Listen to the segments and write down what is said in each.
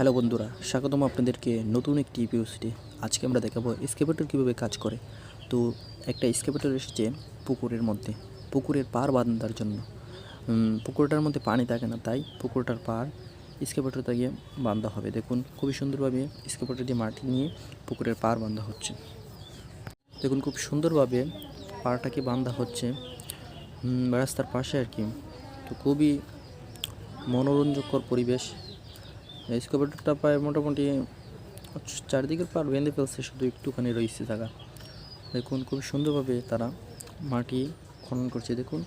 Hello বন্ধুরা, স্বাগতম আপনাদেরকে নতুন একটি ইপিওসিটি আজকে আমরা দেখাবো স্কেপেটর কীভাবে কাজ করে। তো একটা স্কেপেটর এসেছে পুকুরের মধ্যে, পুকুরের পার বাঁধার জন্য। পুকুরটার মধ্যে পানি থাকে না, তাই পুকুরটার পার স্কেপেটর থেকে বাঁধা হবে। দেখুন, খুবই সুন্দরভাবে স্কেপেটর দিয়ে মাটি নিয়ে পুকুরের পার বাঁধা হচ্ছে। দেখুন, খুব সুন্দরভাবে পাড়টাকে বাঁধা হচ্ছে। রাস্তার পাশে আর কি। তো খুবই মনোরঞ্জকর পরিবেশ। স্কোপেটরটা প্রায় মোটামুটি চারদিকের পার বেঁধে ফেলছে, শুধু একটুখানি রয়েছে জায়গা। দেখুন, খুব সুন্দরভাবে তারা মাটি খনন করছে। দেখুন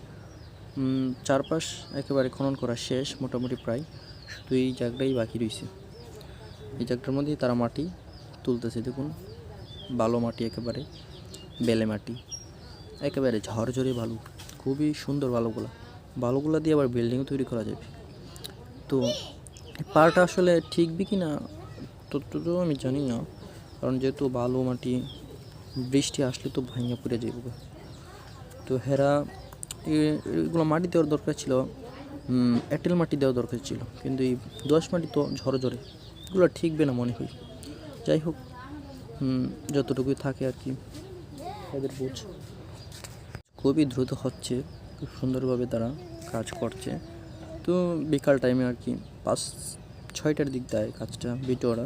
চারপাশ একেবারে খনন করা শেষ মোটামুটি প্রায়, শুধু এই জায়গাটাই বাকি রয়েছে। এই জায়গাটার মধ্যেই তারা মাটি তুলতেছে। দেখুন, বালো মাটি একেবারে, বেলে মাটি, একেবারে ঝরঝরে বালু, খুবই সুন্দর বালুগুলা। বালুগুলা দিয়ে আবার বিল্ডিংও তৈরি করা যাবে। তো পাড়টা আসলে ঠিকবে কি না? ততটুকু আমি জানি না। কারণ যেহেতু বালু, মাটি, বৃষ্টি আসলে তো ভাঙিয়া পড়ে যাইব তো হেরা এগুলো মাটি দেওয়ার দরকার ছিল। এঁটেল মাটি দেওয়ার দরকার ছিল। কিন্তু এই দোআঁশ মাটি তো ঝরে ঝরে এগুলো ঠিকবে না মনে হয়। যাই হোক যতটুকুই থাকে আর কি, তাদের বুঝ। খুবই দ্রুত হচ্ছে। খুব সুন্দরভাবে তারা কাজ করছে। তো বিকাল টাইমে আর কি পাঁচ, ছয়টার দিক দেয় কাজটা ভিডিওটা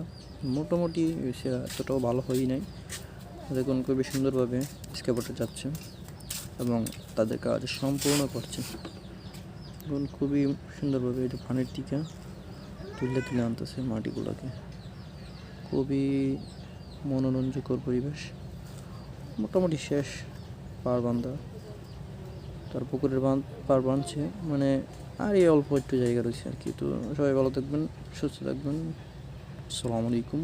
মোটামুটি সে এতটাও ভালো হয়ই নাই। দেখুন খুবই সুন্দরভাবে স্কেপটে যাচ্ছে এবং তাদের কাজ সম্পূর্ণ করছে। দেখুন খুবই সুন্দরভাবে এটা পানির টিকা তুলে তুলে আনতেছে মাটিগুলোকে। খুবই মনোরঞ্জকর পরিবেশ। মোটামুটি শেষ পার বান্ধা তার পুকুরের বাঁধ, পার বাঁধছে। মানে আর এই অল্প একটু জায়গা রয়েছে আর কি। তো সবাই ভালো থাকবেন, সুস্থ থাকবেন। আসসালামু আলাইকুম।